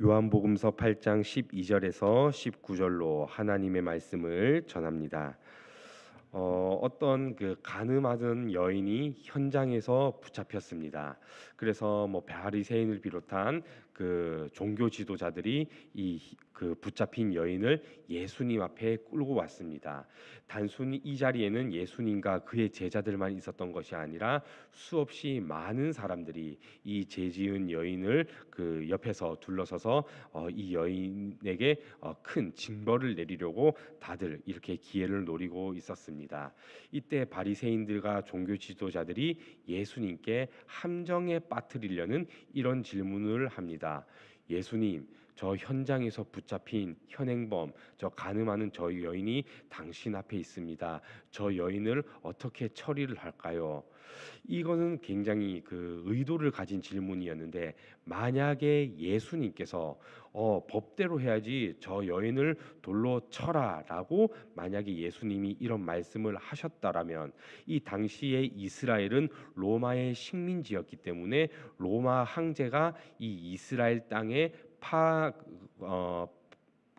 요한복음서 8장 12절에서 19절로 하나님의 말씀을 전합니다. 어, 어떤 그 가늠하던 여인이 현장에서 붙잡혔습니다. 그래서 뭐 바리새인을 비롯한 그 종교 지도자들이 이 그 붙잡힌 여인을 예수님 앞에 끌고 왔습니다. 단순히 이 자리에는 예수님과 그의 제자들만 있었던 것이 아니라 수없이 많은 사람들이 이 죄지은 여인을 그 옆에서 둘러서서 어, 이 여인에게 어, 큰 징벌을 내리려고 다들 이렇게 기회를 노리고 있었습니다. 이때 바리새인들과 종교 지도자들이 예수님께 함정에 빠뜨리려는 이런 질문을 합니다. 예수님, 저 현장에서 붙잡힌 현행범, 저 가늠하는 저 여인이 당신 앞에 있습니다. 저 여인을 어떻게 처리를 할까요? 이거는 굉장히 그 의도를 가진 질문이었는데 만약에 예수님께서 어, 법대로 해야지 저 여인을 돌로 쳐라라고 만약에 예수님이 이런 말씀을 하셨다라면 이 당시에 이스라엘은 로마의 식민지였기 때문에 로마 황제가 이 이스라엘 땅에 파 어,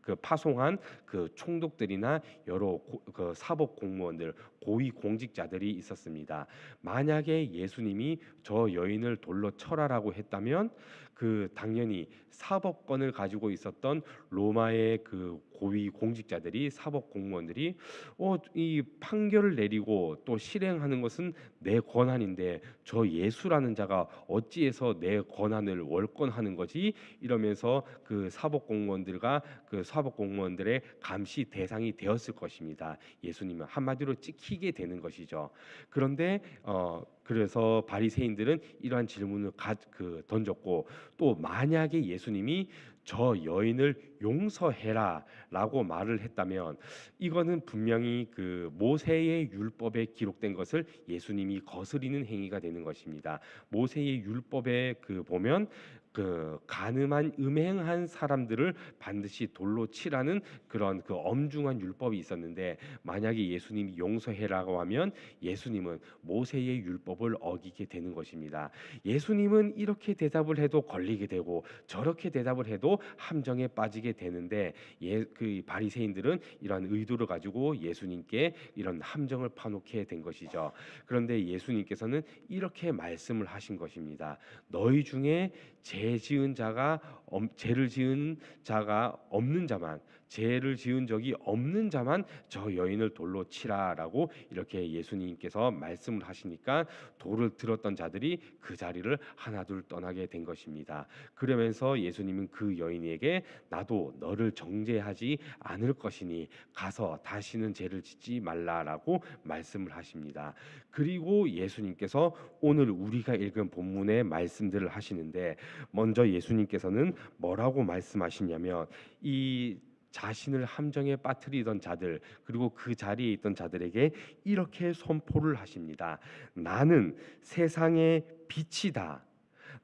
그 파송한 그 총독들이나 여러 고, 그 사법 공무원들 고위 공직자들이 있었습니다. 만약에 예수님이 저 여인을 돌로 쳐라라고 했다면 그 당연히 사법권을 가지고 있었던 로마의 그 고위 공직자들이 사법 공무원들이 어 이 판결을 내리고 또 실행하는 것은 내 권한인데 저 예수라는 자가 어찌해서 내 권한을 월권하는 거지 이러면서 그 사법 공무원들과 그 사법 공무원들의 감시 대상이 되었을 것입니다. 예수님은 한마디로 찍히게 되는 것이죠. 그런데 어 그래서 바리새인들은 이러한 질문을 가, 그 던졌고 또 만약에 예수님이 저 여인을 용서해라라고 말을 했다면 이거는 분명히 그 모세의 율법에 기록된 것을 예수님이 거스리는 행위가 되는 것입니다. 모세의 율법에 그 보면 그 가늠한 음행한 사람들을 반드시 돌로 치라는 그런 그 엄중한 율법이 있었는데 만약에 예수님이 용서해라고 하면 예수님은 모세의 율법을 어기게 되는 것입니다. 예수님은 이렇게 대답을 해도 걸리게 되고 저렇게 대답을 해도 함정에 빠지게 되는데 예, 그 바리새인들은 이러한 의도를 가지고 예수님께 이런 함정을 파놓게 된 것이죠. 그런데 예수님께서는 이렇게 말씀을 하신 것입니다. 너희 중에 죄 지은 자가 죄를 지은 자가 없는 자만 죄를 지은 적이 없는 자만 저 여인을 돌로 치라라고 이렇게 예수님께서 말씀을 하시니까 돌을 들었던 자들이 그 자리를 하나둘 떠나게 된 것입니다. 그러면서 예수님은 그 여인에게 나도 너를 정죄하지 않을 것이니 가서 다시는 죄를 짓지 말라라고 말씀을 하십니다. 그리고 예수님께서 오늘 우리가 읽은 본문의 말씀들을 하시는데 먼저 예수님께서는 뭐라고 말씀하시냐면 이 자신을 함정에 빠뜨리던 자들 그리고 그 자리에 있던 자들에게 이렇게 선포를 하십니다. 나는 세상의 빛이다.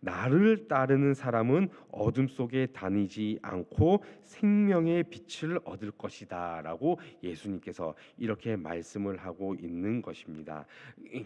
나를 따르는 사람은 어둠 속에 다니지 않고 생명의 빛을 얻을 것이다라고 예수님께서 이렇게 말씀을 하고 있는 것입니다.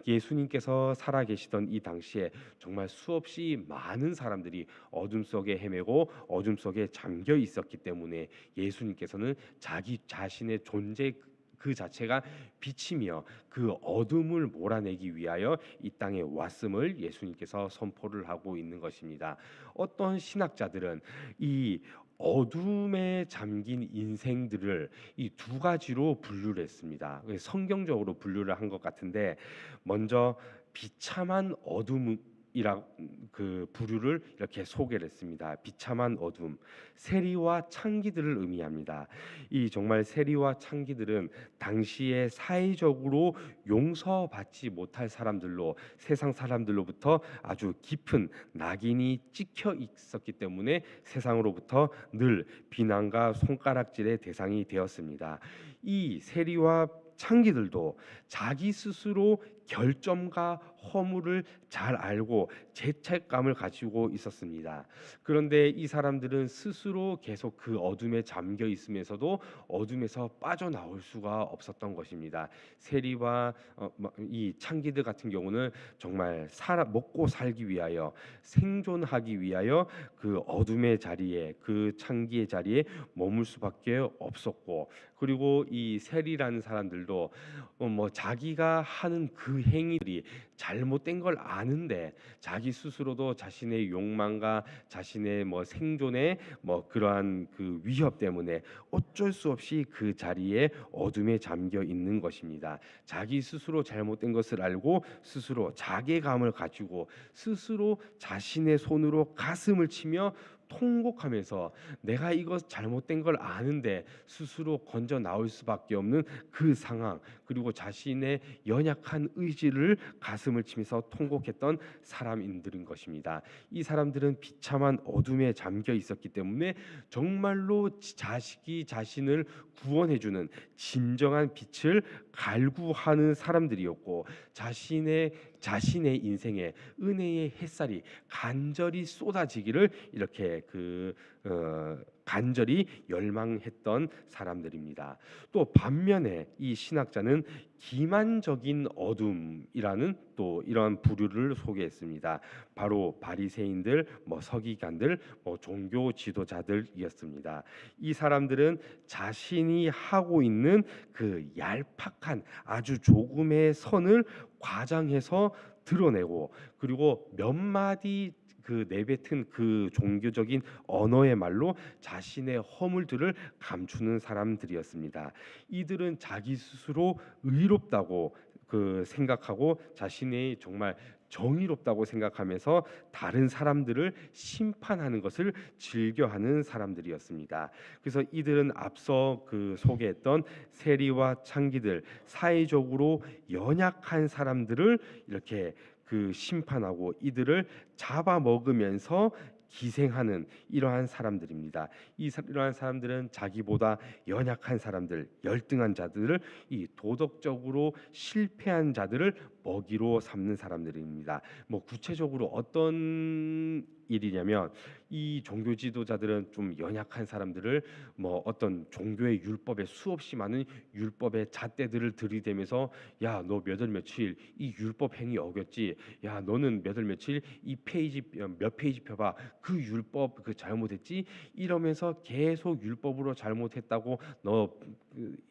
예수님께서 살아 계시던 이 당시에 정말 수없이 많은 사람들이 어둠 속에 헤매고 어둠 속에 잠겨 있었기 때문에 예수님께서는 자기 자신의 존재 그 자체가 빛이며 그 어둠을 몰아내기 위하여 이 땅에 왔음을 예수님께서 선포를 하고 있는 것입니다. 어떤 신학자들은 이 어둠에 잠긴 인생들을 이 두 가지로 분류를 했습니다. 성경적으로 분류를 한 것 같은데 먼저 비참한 어둠 이라 그 부류를 이렇게 소개를 했습니다. 비참한 어둠, 세리와 창기들을 의미합니다. 이 정말 세리와 창기들은 당시에 사회적으로 용서받지 못할 사람들로 세상 사람들로부터 아주 깊은 낙인이 찍혀 있었기 때문에 세상으로부터 늘 비난과 손가락질의 대상이 되었습니다. 이 세리와 창기들도 자기 스스로 결점과 허물을 잘 알고 죄책감을 가지고 있었습니다. 그런데 이 사람들은 스스로 계속 그 어둠에 잠겨 있으면서도 어둠에서 빠져나올 수가 없었던 것입니다. 세리와 어, 뭐, 이 창기들 같은 경우는 정말 살아 먹고 살기 위하여 생존하기 위하여 그 어둠의 자리에 그 창기의 자리에 머물 수밖에 없었고 그리고 이 세리라는 사람들도 어, 뭐 자기가 하는 그 행위들이 잘못된 걸 아는데 자기 스스로도 자신의 욕망과 자신의 뭐 생존의 뭐 그러한 그 위협 때문에 어쩔 수 없이 그 자리에 어둠에 잠겨 있는 것입니다. 자기 스스로 잘못된 것을 알고 스스로 자괴감을 가지고 스스로 자신의 손으로 가슴을 치며 통곡하면서 내가 이거 잘못된 걸 아는데 스스로 건져 나올 수밖에 없는 그 상황 그리고 자신의 연약한 의지를 가슴을 치면서 통곡했던 사람인들인 것입니다. 이 사람들은 비참한 어둠에 잠겨 있었기 때문에 정말로 자식이 자신을 구원해 주는 진정한 빛을 갈구하는 사람들이었고 자신의 자신의 인생에 은혜의 햇살이 간절히 쏟아지기를 이렇게 그 어, 간절히 열망했던 사람들입니다. 또 반면에 이 신학자는 기만적인 어둠이라는 또 이러한 부류를 소개했습니다. 바로 바리새인들, 뭐 서기관들, 뭐 종교 지도자들이었습니다. 이 사람들은 자신이 하고 있는 그 얄팍한 아주 조금의 선을 과장해서 드러내고 그리고 몇 마디 그 내뱉은 그 종교적인 언어의 말로 자신의 허물들을 감추는 사람들이었습니다. 이들은 자기 스스로 의롭다고 그 생각하고 자신이 정말 정의롭다고 생각하면서 다른 사람들을 심판하는 것을 즐겨하는 사람들이었습니다. 그래서 이들은 앞서 그 소개했던 세리와 창기들 사회적으로 연약한 사람들을 이렇게 그 심판하고 이들을 잡아 먹으면서 기생하는 이러한 사람들입니다. 이 사- 이러한 사람들은 자기보다 연약한 사람들, 열등한 자들을 이 도덕적으로 실패한 자들을 먹이로 삼는 사람들입니다. 뭐 구체적으로 어떤 일이냐면 이 종교 지도자들은 좀 연약한 사람들을 뭐 어떤 종교의 율법에 수없이 많은 율법의 잣대들을 들이대면서 야 너 몇 월 며칠 이 율법 행위 어겼지? 야 너는 몇 월 며칠 이 페이지 어, 몇 페이지 펴봐. 그 율법 그 잘못했지? 이러면서 계속 율법으로 잘못했다고 너 그,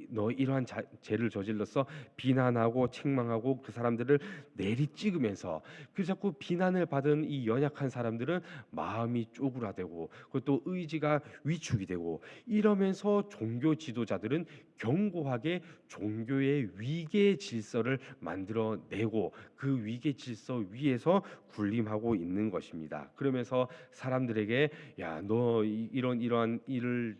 너 이러한 자, 죄를 저질렀어 비난하고 책망하고 그 사람들을 내리찍으면서 그 자꾸 비난을 받은 이 연약한 사람들은 마음이 쪼그라들고 그것도 의지가 위축이 되고 이러면서 종교 지도자들은 견고하게 종교의 위계 질서를 만들어내고 그 위계 질서 위에서 군림하고 있는 것입니다. 그러면서 사람들에게 야 너 이런 이러한 일을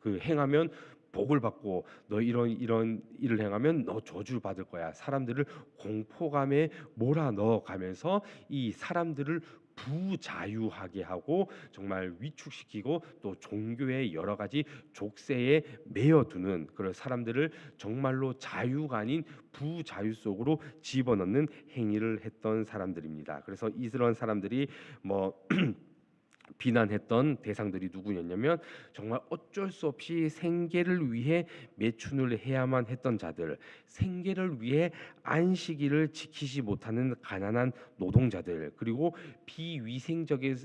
그 행하면 복을 받고 너 이런 이런 일을 행하면 너 저주를 받을 거야. 사람들을 공포감에 몰아 넣어 가면서 이 사람들을 부자유하게 하고 정말 위축시키고 또 종교의 여러 가지 족쇄에 매여두는 그런 사람들을 정말로 자유가 아닌 부자유 속으로 집어넣는 행위를 했던 사람들입니다. 그래서 이런 사람들이 뭐 비난했던 대상들이 누구였냐면 정말 어쩔 수 없이 생계를 위해 매춘을 해야만 했던 자들, 생계를 위해 안식일을 지키지 못하는 가난한 노동자들, 그리고 비위생적인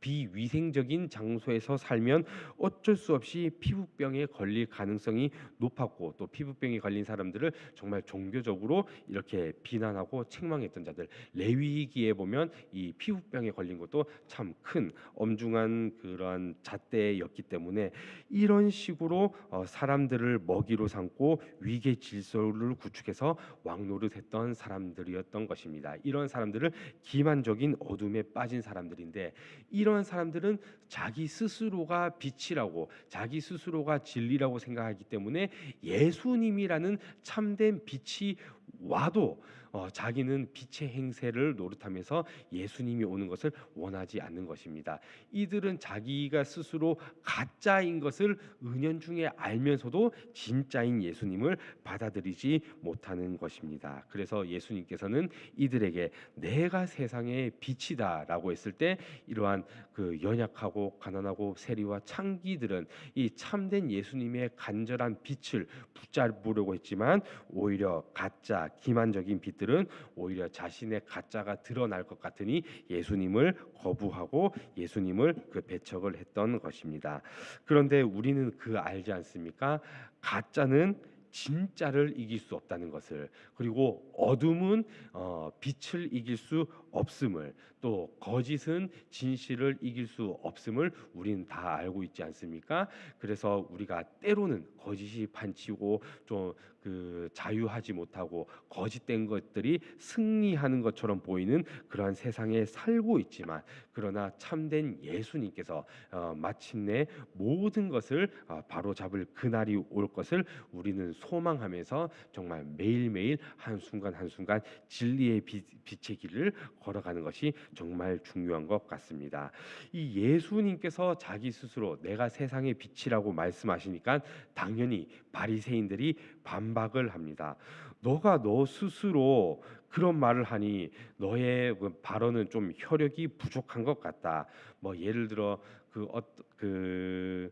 비위생적인 장소에서 살면 어쩔 수 없이 피부병에 걸릴 가능성이 높았고 또 피부병에 걸린 사람들을 정말 종교적으로 이렇게 비난하고 책망했던 자들. 레위기에 보면 이 피부병에 걸린 것도 참큰 엄중한 그러한 잣대였기 때문에 이런 식으로 어, 사람들을 먹이로 삼고 위계 질서를 구축해서 왕노릇했던 사람들이었던 것입니다. 이런 사람들을 기만적인 어둠에 빠진 사람들인데 이런 사람들은 자기 스스로가 빛이라고 자기 스스로가 진리라고 생각하기 때문에 예수님이라는 참된 빛이 와도 어, 자기는 빛의 행세를 노릇하면서 예수님이 오는 것을 원하지 않는 것입니다. 이들은 자기가 스스로 가짜인 것을 은연중에 알면서도 진짜인 예수님을 받아들이지 못하는 것입니다. 그래서 예수님께서는 이들에게 내가 세상의 빛이다라고 했을 때 이러한 그 연약하고 가난하고 세리와 창기들은 이 참된 예수님의 간절한 빛을 붙잡으려고 했지만 오히려 가짜 기만적인 빛들 은 오히려 자신의 가짜가 드러날 것 같으니 예수님을 거부하고 예수님을 그 배척을 했던 것입니다. 그런데 우리는 그 알지 않습니까? 가짜는 진짜를 이길 수 없다는 것을 그리고 어둠은 어, 빛을 이길 수 없음을 또 거짓은 진실을 이길 수 없음을 우리는 다 알고 있지 않습니까? 그래서 우리가 때로는 거짓이 판치고 좀 그 자유하지 못하고 거짓된 것들이 승리하는 것처럼 보이는 그러한 세상에 살고 있지만 그러나 참된 예수님께서 어, 마침내 모든 것을 어, 바로 잡을 그날이 올 것을 우리는 소망하면서 정말 매일매일 한 순간 한 순간 진리의 빛, 빛의 길을 걸어가는 것이 정말 중요한 것 같습니다. 이 예수님께서 자기 스스로 내가 세상의 빛이라고 말씀하시니까 당연히 바리새인들이 반박을 합니다. 너가 너 스스로 그런 말을 하니 너의 그 발언은 좀 혈육이 부족한 것 같다. 뭐 예를 들어 그, 어, 그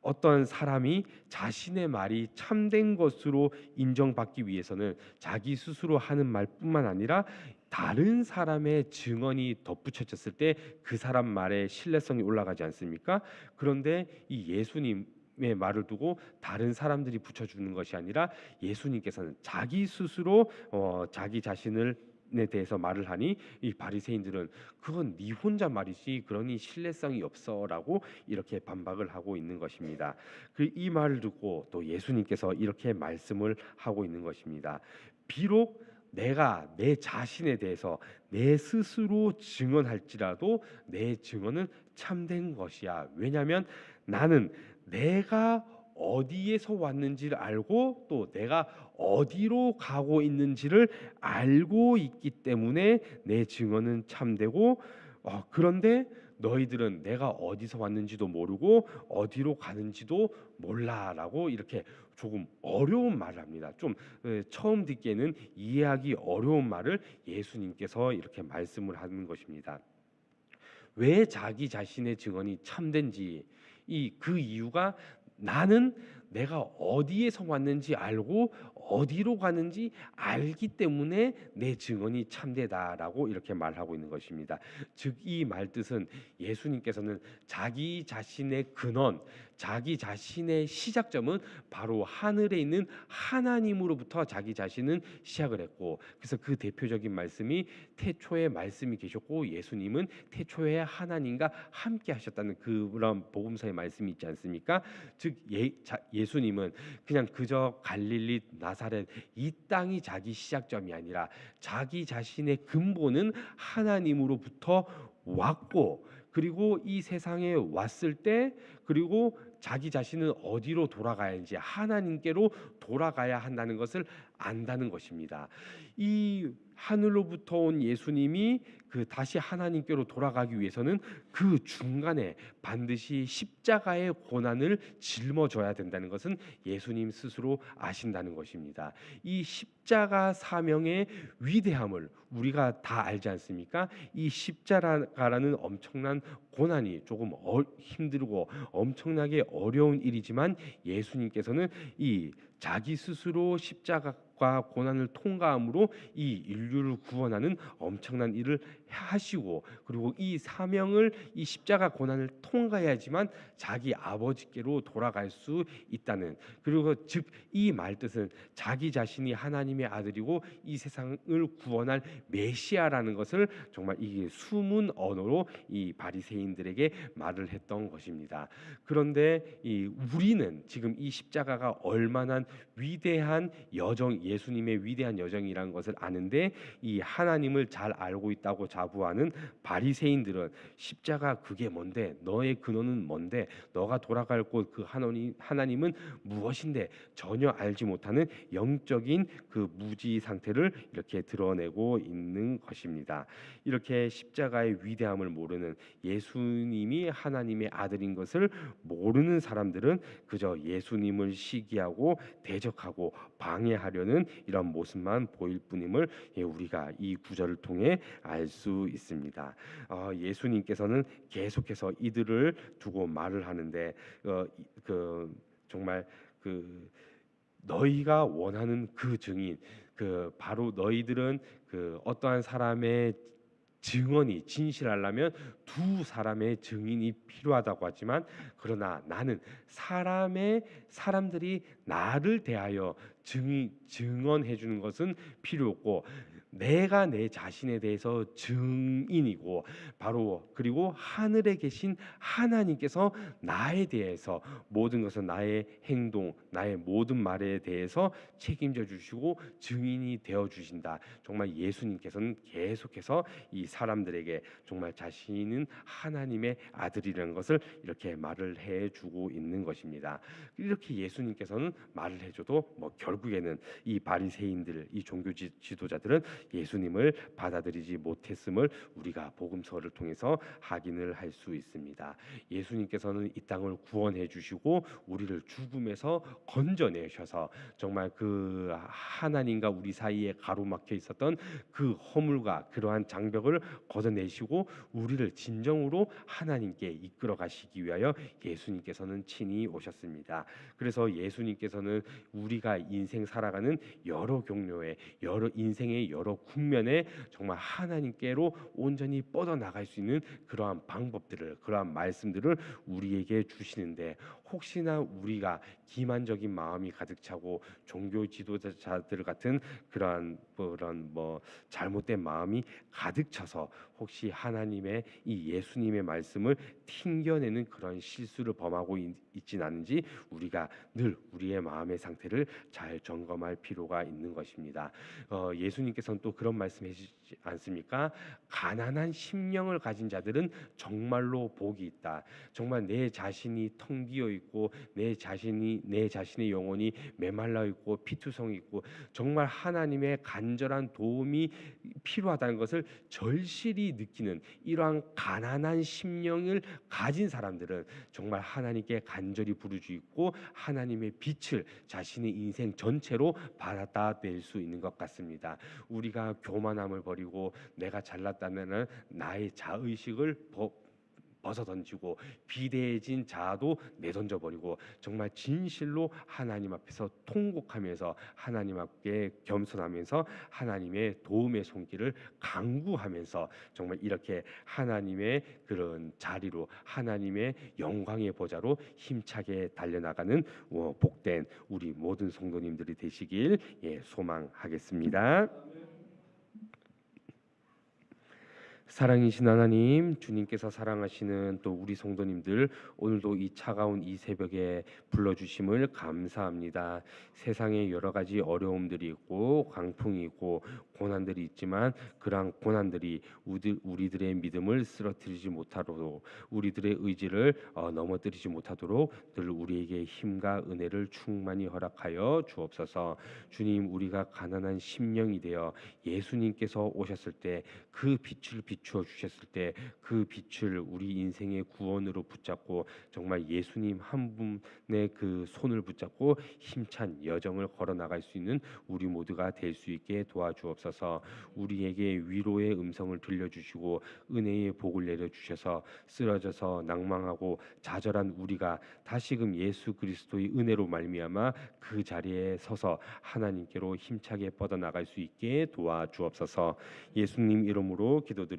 어떤 사람이 자신의 말이 참된 것으로 인정받기 위해서는 자기 스스로 하는 말뿐만 아니라 다른 사람의 증언이 덧붙여졌을 때 그 사람 말의 신뢰성이 올라가지 않습니까? 그런데 이 예수님 의 말을 두고 다른 사람들이 붙여주는 것이 아니라 예수님께서는 자기 스스로 어, 자기 자신을 에 대해서 말을 하니 이 바리새인들은 그건 네 혼자 말이지 그러니 신뢰성이 없어라고 이렇게 반박을 하고 있는 것입니다. 그 이 말을 듣고 또 예수님께서 이렇게 말씀을 하고 있는 것입니다. 비록 내가 내 자신에 대해서 내 스스로 증언할지라도 내 증언은 참된 것이야. 왜냐하면 나는 내가 어디에서 왔는지를 알고 또 내가 어디로 가고 있는지를 알고 있기 때문에 내 증언은 참되고 어, 그런데 너희들은 내가 어디서 왔는지도 모르고 어디로 가는지도 몰라라고 이렇게 조금 어려운 말을 합니다. 좀 에, 처음 듣기에는 이해하기 어려운 말을 예수님께서 이렇게 말씀을 하는 것입니다. 왜 자기 자신의 증언이 참된지 이 그 이유가 나는 내가 어디에서 왔는지 알고 어디로 가는지 알기 때문에 내 증언이 참되다라고 이렇게 말하고 있는 것입니다. 즉 이 말 뜻은 예수님께서는 자기 자신의 근원, 자기 자신의 시작점은 바로 하늘에 있는 하나님으로부터 자기 자신은 시작을 했고 그래서 그 대표적인 말씀이 태초에 말씀이 계셨고 예수님은 태초에 하나님과 함께 하셨다는 그런 복음서의 말씀이 있지 않습니까? 즉 예, 자, 예수님은 그냥 그저 갈릴리 나 사렛 이 땅이 자기 시작점이 아니라 자기 자신의 근본은 하나님으로부터 왔고 그리고 이 세상에 왔을 때 그리고 자기 자신은 어디로 돌아가야지 하나님께로 돌아가야 한다는 것을 안다는 것입니다. 이 하늘로부터 온 예수님이 그 다시 하나님께로 돌아가기 위해서는 그 중간에 반드시 십자가의 고난을 짊어져야 된다는 것은 예수님 스스로 아신다는 것입니다. 이 십자가 사명의 위대함을 우리가 다 알지 않습니까? 이 십자가라는 엄청난 고난이 조금 어, 힘들고 엄청나게 어려운 일이지만 예수님께서는 이 자기 스스로 십자가 과 고난을 통과함으로 이 인류를 구원하는 엄청난 일을 하시고 그리고 이 사명을 이 십자가 고난을 통과해야지만 자기 아버지께로 돌아갈 수 있다는 그리고 즉 이 말뜻은 자기 자신이 하나님의 아들이고 이 세상을 구원할 메시아라는 것을 정말 이 숨은 언어로 이 바리새인들에게 말을 했던 것입니다. 그런데 이 우리는 지금 이 십자가가 얼마나 위대한 여정 예수님의 위대한 여정이라는 것을 아는데 이 하나님을 잘 알고 있다고 자 부하는 바리새인들은 십자가 그게 뭔데? 너의 근원은 뭔데? 너가 돌아갈 곳 그 하나님 하나님은 무엇인데? 전혀 알지 못하는 영적인 그 무지 상태를 이렇게 드러내고 있는 것입니다. 이렇게 십자가의 위대함을 모르는 예수님이 하나님의 아들인 것을 모르는 사람들은 그저 예수님을 시기하고 대적하고 방해하려는 이런 모습만 보일 뿐임을 예, 우리가 이 구절을 통해 알수 있습니다. 어, 예수님께서는 계속해서 이들을 두고 말을 하는데 어, 이- 그 정말 그 너희가 원하는 그 증인 그 바로 너희들은 그 어떠한 사람의 증언이 진실하려면 두 사람의 증인이 필요하다고 하지만 그러나 나는 사람의 사람들이 나를 대하여 증인 증언해 주는 것은 필요 없고 내가 내 자신에 대해서 증인이고 바로 그리고 하늘에 계신 하나님께서 나에 대해서 모든 것은 나의 행동, 나의 모든 말에 대해서 책임져 주시고 증인이 되어 주신다. 정말 예수님께서는 계속해서 이 사람들에게 정말 자신은 하나님의 아들이라는 것을 이렇게 말을 해 주고 있는 것입니다. 이렇게 예수님께서는 말을 해 줘도 뭐 결 국에는 이 바리새인들, 이 종교 지- 지도자들은 예수님을 받아들이지 못했음을 우리가 복음서를 통해서 확인을 할 수 있습니다. 예수님께서는 이 땅을 구원해 주시고 우리를 죽음에서 건져내셔서 정말 그 하나님과 우리 사이에 가로막혀 있었던 그 허물과 그러한 장벽을 걷어내시고 우리를 진정으로 하나님께 이끌어 가시기 위하여 예수님께서는 친히 오셨습니다. 그래서 예수님께서는 우리가 인생 살아가는 여러 경로에 여러 인생의 여러 국면에 정말 하나님께로 온전히 뻗어 나갈 수 있는 그러한 방법들을 그러한 말씀들을 우리에게 주시는데 혹시나 우리가 기만적인 마음이 가득 차고 종교 지도자들 같은 그러한 그런 뭐 잘못된 마음이 가득 차서 혹시 하나님의 이 예수님의 말씀을 튕겨내는 그런 실수를 범하고 있, 있진 않은지 우리가 늘 우리의 마음의 상태를 잘 점검할 필요가 있는 것입니다. 어, 예수님께서는 또 그런 말씀해주지 않습니까? 가난한 심령을 가진 자들은 정말로 복이 있다. 정말 내 자신이 텅 비어 있고 내 자신이 내 자신의 영혼이 메말라 있고 피투성이 있고 정말 하나님의 간절한 도움이 필요하다는 것을 절실히 느끼는 이러한 가난한 심령을 가진 사람들은 정말 하나님께 간절히 부르짖고 하나님의 빛을 자신의 인생 전체로 받아낼 수 있는 것 같습니다. 우리가 교만함을 버리고 내가 잘났다면은 나의 자의식을 버, 벗어 던지고 비대해진 자아도 내던져 버리고 정말 진실로 하나님 앞에서 통곡하면서 하나님 앞에 겸손하면서 하나님의 도움의 손길을 강구하면서 정말 이렇게 하나님의 그런 자리로 하나님의 영광의 보좌로 힘차게 달려나가는 어, 복된 우리 모든 성도님들이 되시길 예, 소망하겠습니다. 사랑이신 하나님, 주님께서 사랑하시는 또 우리 성도님들 오늘도 이 차가운 이 새벽에 불러 주심을 감사합니다. 세상에 여러 가지 어려움들이 있고 강풍이 있고 고난들이 있지만 그러한 고난들이 우리, 우리들의 믿음을 쓰러뜨리지 못하도록 우리들의 의지를 어, 넘어뜨리지 못하도록 늘 우리에게 힘과 은혜를 충만히 허락하여 주옵소서. 주님, 우리가 가난한 심령이 되어 예수님께서 오셨을 때 그 빛을 비추어 주셨을 때 그 빛을 우리 인생의 구원으로 붙잡고 정말 예수님 한 분의 그 손을 붙잡고 힘찬 여정을 걸어 나갈 수 있는 우리 모두가 될 수 있게 도와주옵소서. 우리에게 위로의 음성을 들려 주시고 은혜의 복을 내려 주셔서 쓰러져서 낭망하고 좌절한 우리가 다시금 예수 그리스도의 은혜로 말미암아 그 자리에 서서 하나님께로 힘차게 뻗어 나갈 수 있게 도와주옵소서. 예수님 이름으로 기도드